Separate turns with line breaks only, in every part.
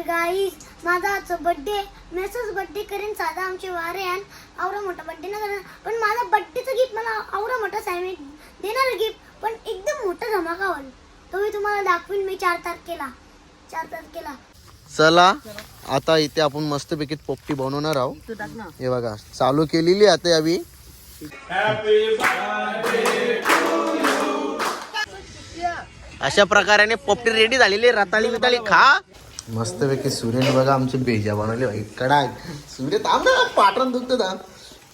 तर गाईस माझा आजचा बर्थडे मी असंच बर्थडे करेन साधा आमचे वारे आणि आवरा मोठा बर्थडे ना करणार पण माझा बर्थडेचं गिफ्ट मला आवरा मोठा सॅमी देणार गिफ्ट पण एकदम मोठा धमाका होईल. तो मी तुम्हाला दाखवीन मी चार तारखेला. चार तारखेला.
चला आता इथे आपण मस्तपैकी पोपटी बनवणार आहोत. हे बघा चालू केलेली आता यावी. अशा प्रकाराने पोपटी रेडी झालेली. रताळी बिताळी खा. मस्तपैकी सूर्यने बघा आमचे बेजा बनवले भाई कडा सूर्य थांब ना पाटण दुखत थांब.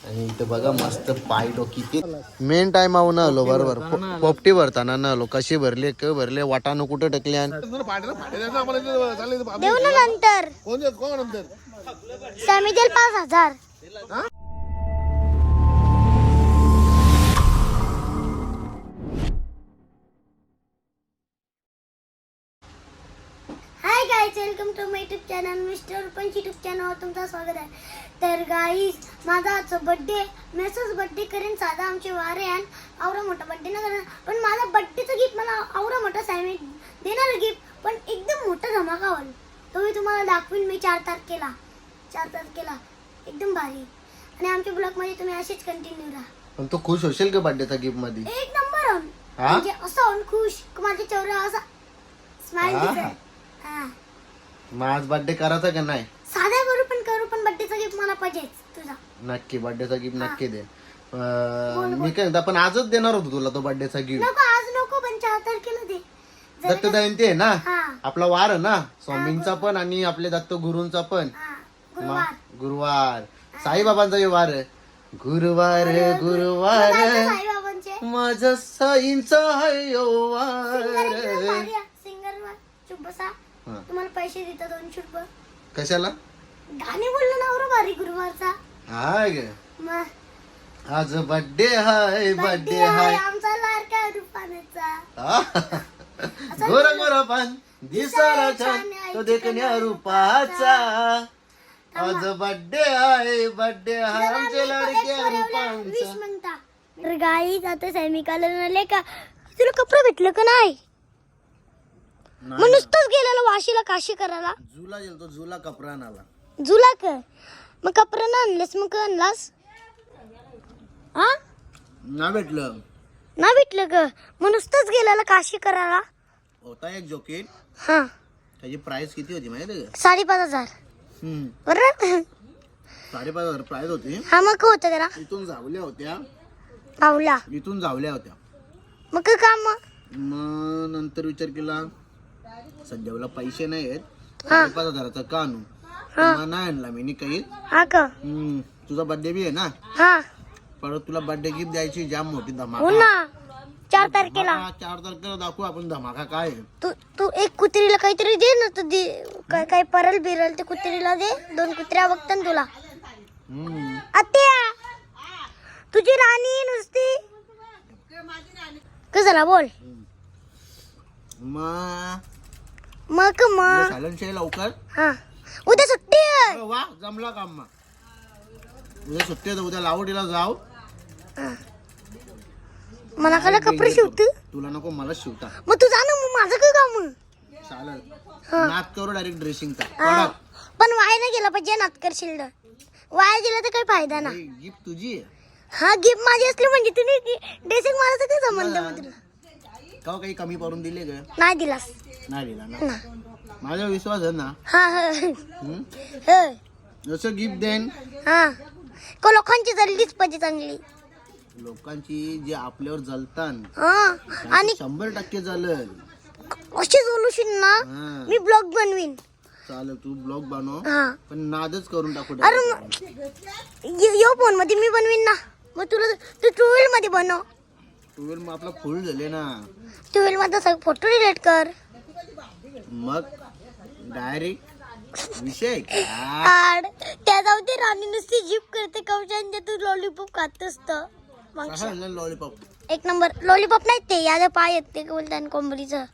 आणि इथं बघा मस्त पाय डोकी ते. मेन टाइम आहो ना आलो बरोबर. पोपटी भरताना ना आलो. कशी भरले क भरले वाटानं कुठं टाकले
नंतर. पाच हजार. Guys welcome to my YouTube channel mister Punch YouTube चॅनलवर तुमचं स्वागत आहे. तर गाईज माझा आजचा बर्थडे मी असंच बर्थडे करेन साधा आमचे वारे आणि आवरा मोठा बर्थडे ना करणार पण माझा बर्थडेचं गिफ्ट मला आवरा मोठा सॅमी देणार गिफ्ट पण एकदम मोठा धमाका होईल. तो मी तुम्हाला दाखवीन मी चार तारखेला. चार तारखेला. एकदम भारी. आणि आमच्या ब्लॉगमध्ये तुम्ही असेच कंटिन्यू राहा.
पण तू खुश होशील का बर्थडेचा गिफ्टमध्ये?
एक नंबर होऊन
हा?
म्हणजे असं होऊन खुश. माझ्या चेहरा असा स्माइल
हा?
दिसेल. हा.
मग आज बर्थडे करायचा का नाही?
साध्या करू पण करू पण बर्थडेचा गिफ्ट मला पाहिजेच. तुझा.
नक्की बर्थडेचा गिफ्ट नक्की दे. अं, मी काय म्हणतो, पण आजच देणार होतो तुला तो बर्थडेचा गिफ्ट
नको आज नको पण चार तारखेला दे. जरा
दत्त जयंती आहे ना?
हा.
आपला वार आहे ना? स्वामींचा पण आणि आपले दत्त गुरूंचा पण.
हा
मा-
गुरुवार.
गुरुवार. साईबाबांचा हे वार आहे. गुरुवार गुरुवार.
साईबाबांचे?
माझा साईंचा ओ वार. हा.
तुम्हाला पैसे देतात दोनशे रुपये.
कशाला?
गाणे बोललो ना बरं भारी गुरुवारचा.
हाय ग.
मग
आज बर्थडे हाय बर्थडे
आहे
हाय
आमचा लाडका रुपानेचा.
गोर गोर पान दिसायला छान. तो देखण्या रूपाचा. आज बर्थडे आहे बर्थडे आहे आमच्या लाडक्या रूपांचा.
तर गाई आता सैनिकाला आले का? तुला कपडे भेटलं का नाही? मग नुसतंच गेलेलं वाशीला काशी करायला?
जुला गेलतो जुला कपरा आला
जुला का? मग कपडे ना आणलेस मग का आणलास? हा
ना भेटलं.
ना भेटलं का मग नुसतंच गेलेलं काशी करायला?
होता एक जॉकेट
हा.
त्याची प्राइस किती होती माहिती का?
साडेपाच हजार.
हम्म,
बरोबर
साडेपाच हजार प्राइस होती.
हा मग होतं त्याला?
इथून जावल्या होत्या.
पावला
इथून जावल्या होत्या.
मग काय काम? मग
नंतर विचार केला. सध्या मला पैसे नाही आहेत.
हा.
साडेपाच हजाराचा का आणू नाही आणला मी नी काही
हा का?
हम्म, तुझा बर्थडे बी आहे ना?
हा.
परत तुला बर्थडे गिफ्ट द्यायची जाम मोठी
हो
धमाका
ना. चार तारखेला.
चार तारखेला दाखवू आपण धमाका काय आहे.
तू तू एक कुत्रीला काहीतरी दे ना तू दे. काय काय परल बिरल ते कुत्रीला दे. दोन कुत्र्या बघता ना तुला.
हम्म.
आत्या तुझी राणी नुसती. कसं झाला बोल.
मग
मग मग.
सायलेंट आहे लवकर.
हा. उद्या सुट्टी आहे.
अरे वा जमला काम मग. उद्या सुट्टी आहे तर उद्या लावडीला जाऊ.
मला कला कपडे शिवत.
तुला नको मला शिवता.
मग तू जा ना मग माझं काय काम.
चालेल. नाच करू डायरेक्ट ड्रेसिंगचा
हा. पण वाया नाही गेला पाहिजे नात करशील तर. वाया गेला तर काही फायदा ना.
गिफ्ट तुझी आहे.
हा गिफ्ट माझी असली म्हणजे तुम्ही ड्रेसिंग मला काय संबंध मग तुला.
का काही कमी करून दिले ग?
नाही दिलास.
नाही दिला ना? माझा विश्वास आहे ना?
हा हा? हा.
जसं गिफ्ट देन.
हा. को लोकांची जल्लीच पाहिजे चांगली.
लोकांची जे आपल्यावर जलतात
हा. आणि
शंभर टक्के चालेल
अशी सोल्युशन ना
हा.
मी ब्लॉग बनवीन.
चालेल तू ब्लॉग बनव.
हा.
पण नादच करून टाकू
अरे
direct.
यो फोनमध्ये मी बनवीन ना. मग तुला तू टू व्हील मध्ये बनव.
टू मग आपला फुल झाले ना.
टू व्हील मध्ये सगळे फोटो डिलीट कर.
मग डायरेक्ट विषय
त्या जाऊ ते राणी नुसती जीप करते कवचान तू लॉलीपॉप खात असतं.
लॉलीपॉप
एक नंबर. लॉलीपॉप नाही ते याद पाय आहेत ते बोलतात कोंबडीचं.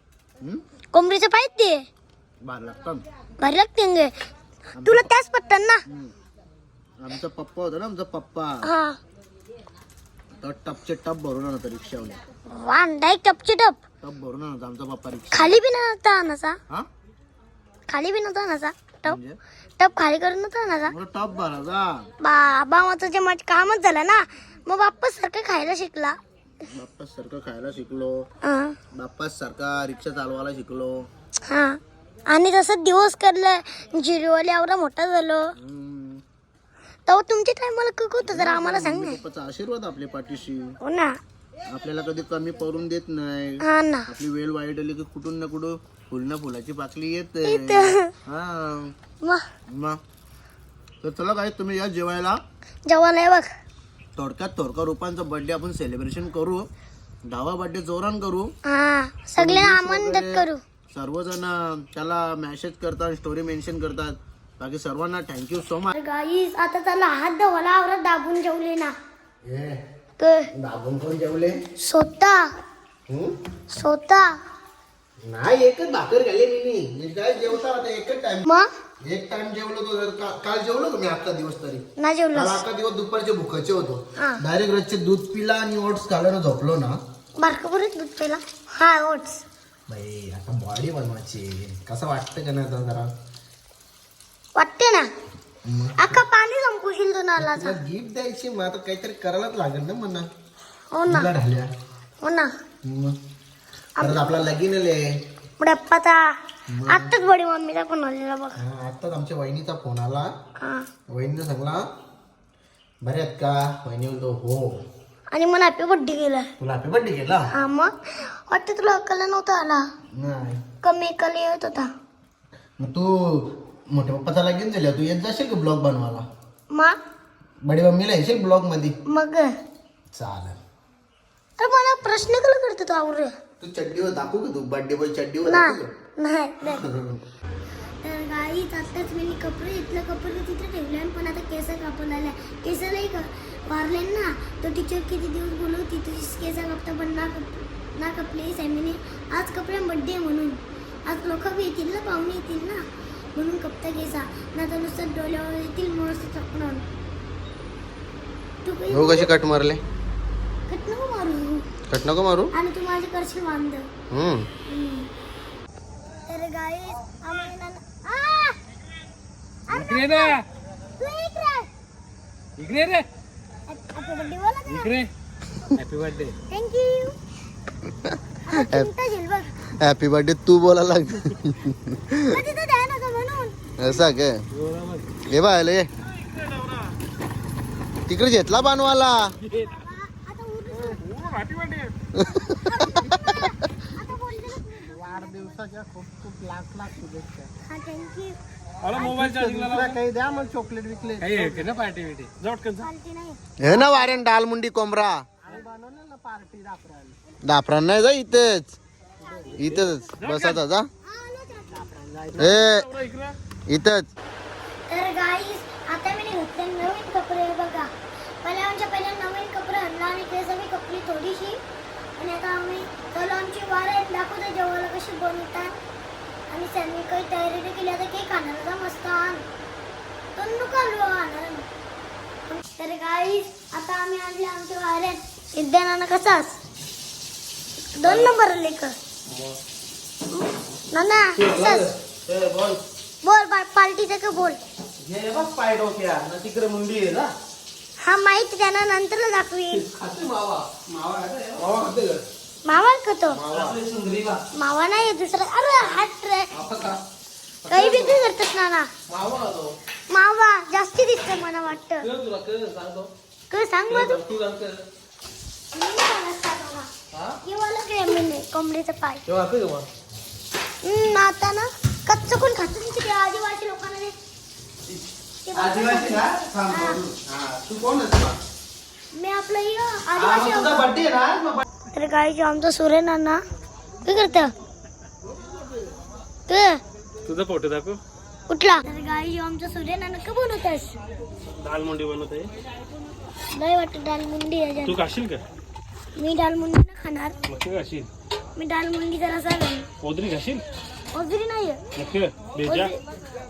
कोंबडीचं पाय आहेत ते.
बार लागतं.
भारी लागते तुला त्याच पटतात ना.
आमचा पप्पा होता ना आमचा पप्पा.
हा.
तर टपचे टप भरून आणत रिक्षावाले.
टपची टप.
टप भरून आणत आमचा पप्पा रिक्षा.
खाली बी नव्हता
हा?
खाली बी नव्हता नाचा टप.
म्हणजे?
टप खाली करून नव्हता
मला टॉप भरायचा.
बाबा मग तुझे माझं कामच झालं ना मग बाप्पा सारखं खायला शिकला.
बाप्पा सारखं खायला शिकलो. बाप्पा सारखा रिक्षा चालवायला शिकलो.
हा. आणि तसं दिवस करलं जिरवाले आवरा मोठा झालो.
हम्म.
तेव्हा तुमच्या टायमाला कक होतं जरा आम्हाला सांग ना.
पप्पाचा आशीर्वाद आपल्या पाठीशी.
हो ना.
आपल्याला कधी कमी पडून देत नाही.
हा ना.
आपली वेळ वाईट आली की कुठून ना कुठं फुल ना फुलाची पाकली येते.
इथं.
हा.
मग
मग तर चला काय तुम्ही या जेवायला.
आहे बघ.
थोडक्यात थोडका रुपांचा बर्थडे आपण सेलिब्रेशन करू. दहावा बर्थडे जोरान करू.
हा. सगळ्यांना आमंत्रित करू.
सर्वजण त्याला मेसेज करतात स्टोरी मेन्शन करतात. बाकी सर्वांना थँक्यू सो मच
गाईस आता त्याला हात धवाला आवरात दाबून जेवले ना.
दाबून कोण जेवले?
स्वतः. स्वतः.
नाही एकच भाकर घाले मी मी. काय जेवता आता एकच टाइम
मग?
एक टाइम जेवलो तो का- काल जेवलो का मी अख्खा दिवस तरी?
ना
काल
जेवलं
अख्खा दिवस दुपारचे भुकाचे होतो.
हा.
डायरेक्ट रसचे दूध पिला आणि ओट्स खाल्यानं झोपलो ना.
बारकं परत दूध पेला हा ओट्स
बाई आता बॉडी बनवायची. कसं वाटतं का नाही आता जरा?
वाटते ना?
मग?
अख्खा पाणी संपुशील तू नाला
तुला गिफ्ट द्यायची मग आता काहीतरी करायलाच लागेल ना म्हणा.
हो ना.
तुला ढाल्या.
हो ना.
मग? परत आपला लगीन आले.
डप्पाचा आत्ताच बडी मम्मीचा पण आलेला बघ.
आत्ताच आमच्या वहिनीचा फोन आला.
हा.
वहिनीने सांगला बरे आहेत का? वहिनी म्हणतो हो.
आणि मला हॅपी बर्थडे केला.
तुला हॅपी बर्थडे केला?
हा मग? वाटतं तुला अक्कल नव्हता आला.
नाही.
कमी अक्कल येत होता.
मग तू मोठ्या पप्पाचा लगीन झाल्या तू येत जाशील का ब्लॉग बनवायला?
मग?
बडी मम्मीला येशील ब्लॉगमध्ये?
मग?
चालेल.
अरे मला प्रश्न कला करतो तू आवरे.
तू चड्डीवर दाखवू का तू बर्थडे बॉय चड्डीवर
नाही
दाखवू
नाही नाही.
का?
तर गाईच आत्ताच मी कपडे इथलं कपडे तिथे ठेवले आणि पण आता केस कापून आल्या केसालाही क- वारले ना तो टीचर किती दिवस बोलवती तुझी केस कापता पण ना कप ना कपले सॅमीने आज कपडे बड्डे म्हणून. आज लोक बी येतील ना पाहुणे येतील ना. म्हणून कपता केसा ना तर नुसतं डोळ्यावर येतील मस्त चपणून तू
हो कशी कट मारले?
कट नको मारू.
कट नको मारू?
आणि तू माझे करशील वांद. तर ना आ!
इकडे रे
तू इकडे
इकडे रे.
हॅपी बर्थडे बोला का
इकडे. Happy birthday
thank you
happy birthday तू बोलायला लागते
मग तिथं द्या ना गं म्हणून
असा काय हे बायले ये तिकडे घेतला
वाढदिवसाच्या खूप खूप लाख लाख शुभेच्छा
हा
मोबाईल चार्जिंगला
काही द्या मग चॉकलेट विकले
पार्टी बिटी
हे ना वारेन डालमुंडी कोंबरा।
बनवलं ना पार्टी दाखवायला.
दाफरान नाही जा इथेच. इथेच. बसाचा जा. ए इथंच.
तर गाईस आता मी घेतले नवीन कपडे बघा. पहिल्या आमच्या पहिल्या नवीन कपडे आणला आणि ते सगळी कपडी थोडीशी. आणि आता आम्ही चलो आमची वार आहेत दाखवतो जेवायला कशी बनवतात. आणि त्यांनी काही तयारी नाही केली आता केक आणायला जा मस्त आण. तंदू कालू आणणार तर गाईस आता आम्ही आणले आमच्या वाऱ्यात विद्यानाना कसाच दोन नंबर लेख नाना कसाच बोल. बा- पार्टीचं का बोल.
हे बघ पाय डोक्या ना तिकडे मुंडी आहे ना.
हा माहिती त्यांना नंतर दाखवील
खाते मावा. मावा मावा खाते का?
मावा का तो
आपली सुंदरी का
मावा नाही दुसरा. अरे हात रे. काही बी काय करतात नाना.
मावा खातो.
मावा जास्ती दिसतं मला वाटतं.
तुला कळ सांगतो.
काय सांग बघ
तू सांगतो
कोंबडीचं पाय.
तेव्हा खाते का
हम्म, आता ना. कच्च कोण खात? ते आदिवासी लोकांना. ते.
आदिवासी ना? थांब बोलू. हा, तू कोण आहेस
मी आपलं हे
हा,
आदिवासी
मग तुझा
लोक-
बर्थडे आहे ना? मग
तर गाईची आमचा सूर्य नाना. काय करत? काय?
तुझा फोटो दाखव.
कुठला तर गाई आमचा सूर्य नाना का बनवतस
दाल मुंडी बनवत आहे
नाही वाटत दाल मुंडी आहे
तू. खाशील का?
मी दाल मुंडी ना खाणार.
खाशील.
मी दाल मुंडी जरा सांगेन.
ओदरी खाशील?
ओजरी नाही.
बेजा?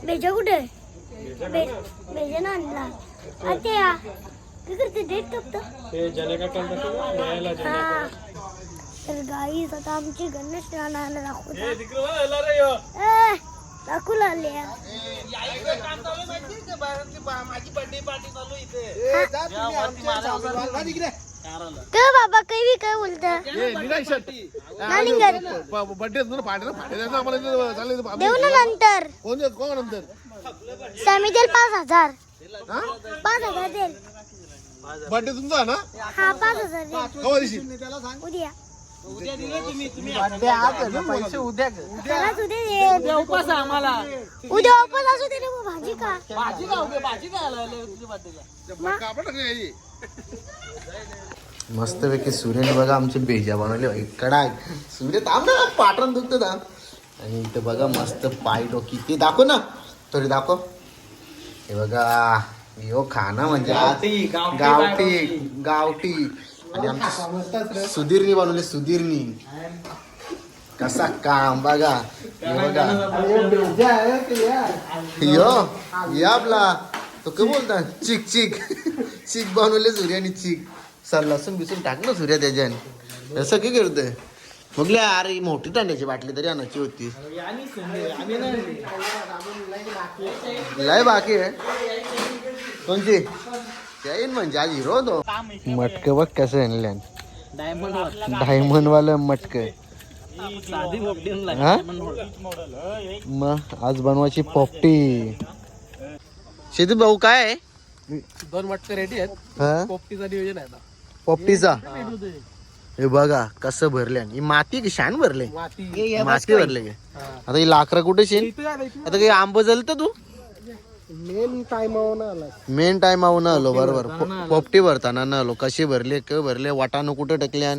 बेजा कुठे? बेजा ना आणला. आता या काय करते? डेट कपत?
दाखव
हा. तर गाई आता आमची गणेश नानाला दाखवतो.
ए तिकडे वा, आला रे ह्यो.
ए, काय बाबा काही बी काय बोलता? नाही निघत.
बर्थडे पाठी ना फाटे द्यायचं आम्हाला इथं चालले इथं
देऊ ना नंतर.
कोण कोण नंतर?
सॅमी देईल पाच हजार. पाच हजार देईल.
बर्थडे तुमचा ना?
हा पाच हजार देईल.
कवा दिवशी?
उद्या.
पैसे उद्या
उद्या. देईल
उपास आहे आम्हाला.
उद्या ऑफर असू दे रे भाजी का
भाजी का उभे भाजी काय आलं तुझ्या बर्थडेला
कापड टाकली
मस्तपैकी सूर्यने बघा आमचे बेजा बनवले. भाई कडाक सूर्य थांब ना पाटण दुखत थांब. आणि इथं बघा मस्त पाय डोकी. ते दाखव ना. तरी दाखव. हे बघा यो खाना म्हणजे गावठी गावठी आणि आमची सुधीरनी बनवले सुधीरनी. कसा काम बघा. हे बघा. यो. या आपला. तो काय बोलता? चिक चिक. चिक बनवले सूर्याने चिक. सर लसूण बिसून टाक ना सूर्या त्याच्याने. असं काय करतोय. मग अरे मोठी टांड्याची बाटली तरी आणायची होती. लय बाकी आहे. कोणची? येईन म्हणजे आज हिरो तो. मटक बघ कसं आणल्या
डायमंड
डायमंड वालं मटक. हा? मग आज बनवायची पोपटी. शेती भाऊ काय आहे?
दोन मटके रेडी आहेत.
हा?
पोपटीचा नियोजन आहे
पोपटीचा हे बघा कसं भरले. ही माती की शान भरले?
माती.
माती भरले का. आता ही लाकरं कुठे शेन आता काही आंब जलत तू?
मेन टाइम आला.
मेन टाइम आहो ना आलो बरोबर. पोपटी भरताना ना आलो. कशी भरले क भरले वाटानं कुठं
ढकले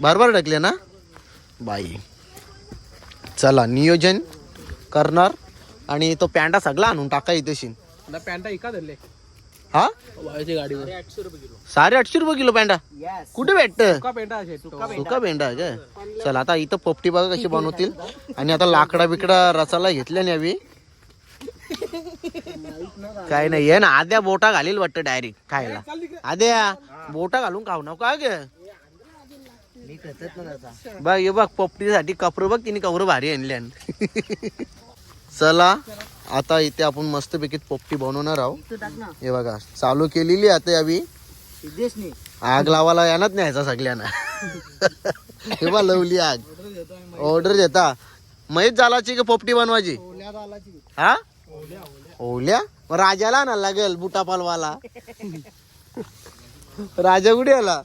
बरोबर
टकले ना? बाई. चला नियोजन करणार आणि तो पॅन्डा सगळा आणून टाका इथेशी
ना पॅन्टा एका धरले.
हा? साडे आठशे रुपये किलो पॅन्डा कुठे भेटत? सुका पेंडा काय? चला आता इथं पोपटी बघा कशी बनवतील. आणि आता लाकडा बिकडा रसाला घेतल्या नाही हवी काय नाही ये ना आद्या बोटा घालील वाटतं डायरेक्ट खायला. आद्या बोटा घालून खाऊ नका ग. बघ हे बघ पोपटीसाठी कपडे बघ तिने कवर भारी आणल्या चला आता इथे आपण मस्तपैकी पोपटी बनवणार आहोत. हे बघा चालू केलेली आता यावी. आग लावायला यानाच न्यायचा सगळ्यांना. हे बा लवली आग. ऑर्डर देता. महेश झालाची का पोपटी बनवायची? हा? ओल्या राजाला ना लागेल बुटापालवाला राजा कुठे आला?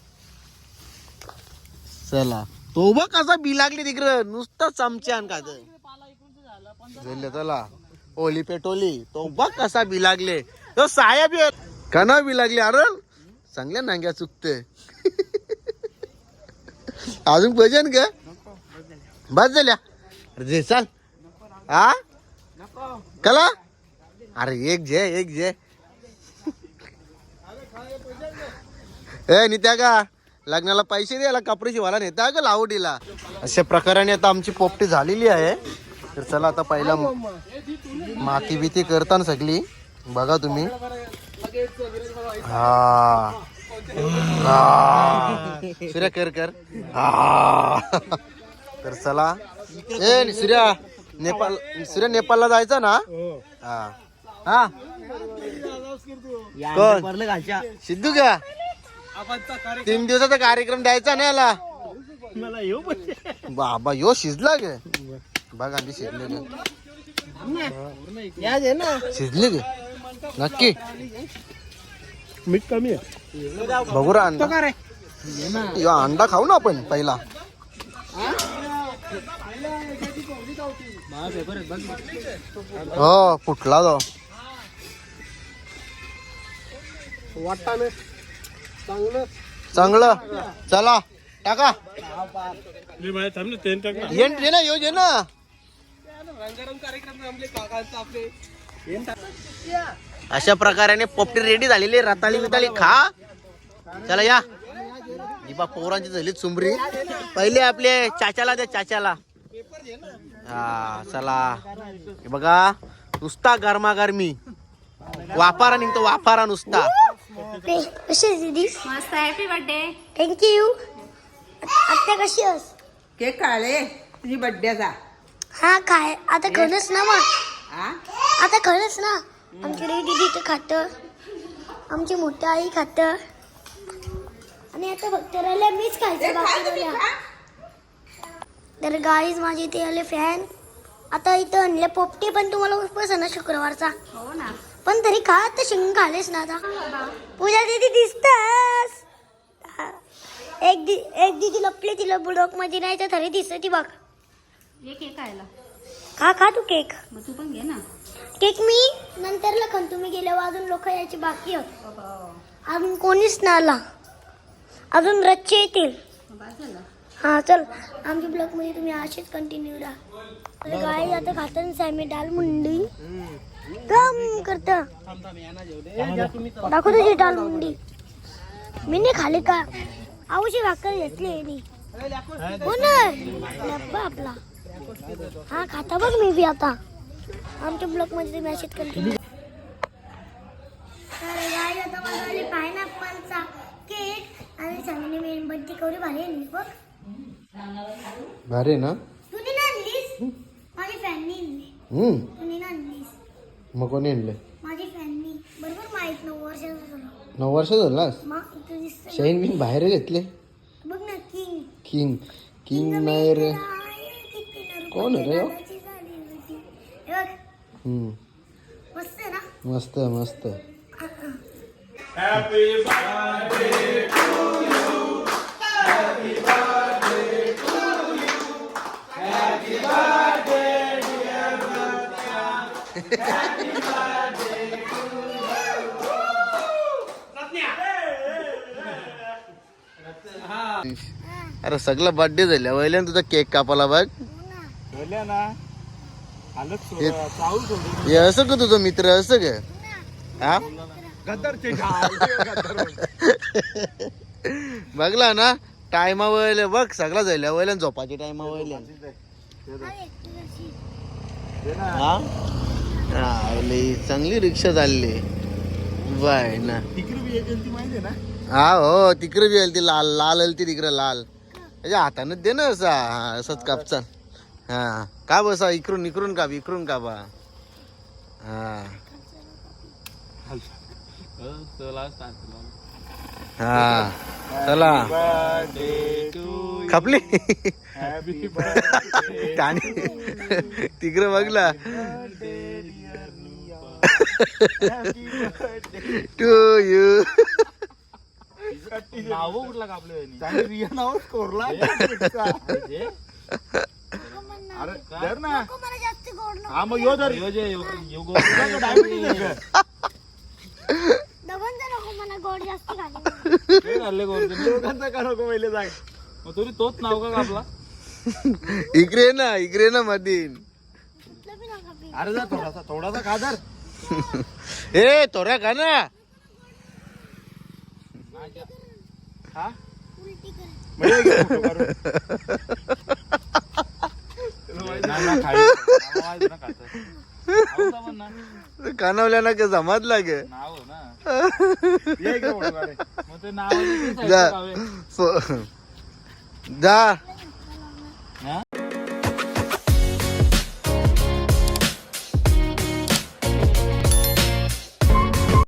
चला. तो बघ कसा बी लागली तिकडं. नुसतं चमच्यान का झाले चला. ओली पेटोली. तो बघ कसा बी लागले. तो साहेब बी का ना बी लागले अरे. चांगल्या नांग्या चुकते. अजून भजन का बस झाल्या. अरे जे चाल. हा कला? अरे एक जे एक जे. ए नित्या का लग्नाला पैसे द्यायला कपडे शिवायला नेता का लावडीला. अशा प्रकाराने आता आमची पोपटी झालेली आहे. तर चला आता पहिला माती बिती करताना सगळी. बघा तुम्ही. हा. सूर्या कर कर. हा. तर चला. ए सूर्या नेपाळ सूर्या नेपाळला जायचं ना? हा. हा. कोण? सिद्धू का? तीन दिवसाचा कार्यक्रम द्यायचा ना याला? बाबा यो शिजला ग. बघा आधी शिजले ग शिजले ग नक्की.
मीठ कमी आहे.
बघू रा अंडा. यो अंडा खाऊ ना आपण पहिला. हो फुटला तो.
वाटाने चांगलं.
चांगलं. चला टाका. ये ना यो ये ना.
रंगारंग कार्यक्रम आपले काकांचा आपले.
अशा प्रकाराने पोपटी रेडी झालेली रताळी बिताळी खा. चला या. ही बा पोरांची झाली चुंबरी. पहिले आपले चाच्याला द्या चाच्याला. हा चला. बघा नुसता गरमागरमी. वापारा निघतो वापारा नुसता.
कशी दीदी
मस्त हॅपी बर्थडे
थँक्यू आत्या कशी
केक काढले तुझी बड्डेचा
हा काय? आता खणच ना मग आता खणच ना? आमची दीदी तर खात. आमची मोठी आई खात. आणि आता फक्त राहिल्या मीच खायचं बाकी राहिल्या तर गाईज माझे इथे आले फॅन आता इथं आणले पोपटी पण तुम्हाला उपवास आहे ना शुक्रवारचा.
हो ना.
पण तरी खा तर शिंग खालेस ना आता. पूजा दीदी दिसतस. एक दी एक दीदी लपली तिला बुडोकमध्ये नाही तर तरी दिसत ती बघ.
ये केक खायला.
खा खा तू केक.
मग तू पण घे ना.
केक मी? नंतर लखन तुम्ही गेल्यावर अजून लोक यायची बाकी होत अजून कोणीच नाही आला. अजून रच्चे येतील. हा चल. आमच्या ब्लॉगमध्ये तुम्ही असेच कंटिन्यू राहा. तर गाई आता खातात सॅमी डाल मुंडी. गम करत. दाखव तुझी डाल मुंडी. मी नाही खाली का? आवशी भाकर घेतली मी हो ना लब्बा आपला. हा खाता बघ मी बी आता. आमच्या ब्लॉगमध्ये तुम्ही असेच कंटिन्यू पायनॅपलचा केक आणि सॅमीने मेणबत्ती भारी आणली बघ.
भारी ना?
तुने ना आणलीस माझी फॅननी आणली
हम्म.
तुने ना आणलीस
मग कोणी आणलं?
माझी फॅननी बरोबर माहीत नऊ वर्षाचं झालं.
नऊ वर्ष झालास?
मग इथं दिसतंय.
शाईन मी बाहेर घेतले?
बघ ना किंग
किंग किंग नाही रे. कोण आहे रे हम्म.
मस्त आहे ना
मस्त मस्त अरे सगळं बर्थडे झाल्या वयल्यान तुझा केक कापाला बघ.
ना सोडून.
हे असं का तुझं मित्र असं का? हा? बघला ना टायमा वयले बघ सगळा झाल्या वयल्यान झोपाची टायमा वयल्यान. हा हा, लई चांगली रिक्षा चालली. बाय ना. हा हो तिकडे बी आली ती लाल लाल आली ती तिकडे लाल. त्याच्या हातानं दे ना असा हा असंच कापचा हा. का बसा इकडून इकडून काप इकडून हा. हा. चला.
बर्थडे
कानी तिकडे बघला. टू यू
नाव कुठला कापलं रिया नाव कोरला अरे धर ना.
मला जास्त गोड नको.
हा मग यो धर. डायबिटीज
दबन जर नको मला गोड जास्त खाली
दोघांचा का नको पहिले जाग
तरी तोच नाव का कापला
इकडे ना इकडे ना मधीन
कुठलं बी नका पी.
अरे जा थोडासा थोडासा खा धर
ए तोऱ्या का ना.
हा?
उलटी कर.
म्हणजे घे फोटो काढून. ना, ना, खाई. मला माहिती ना खातं.
कानवल्या ना का जमात लागे? जा.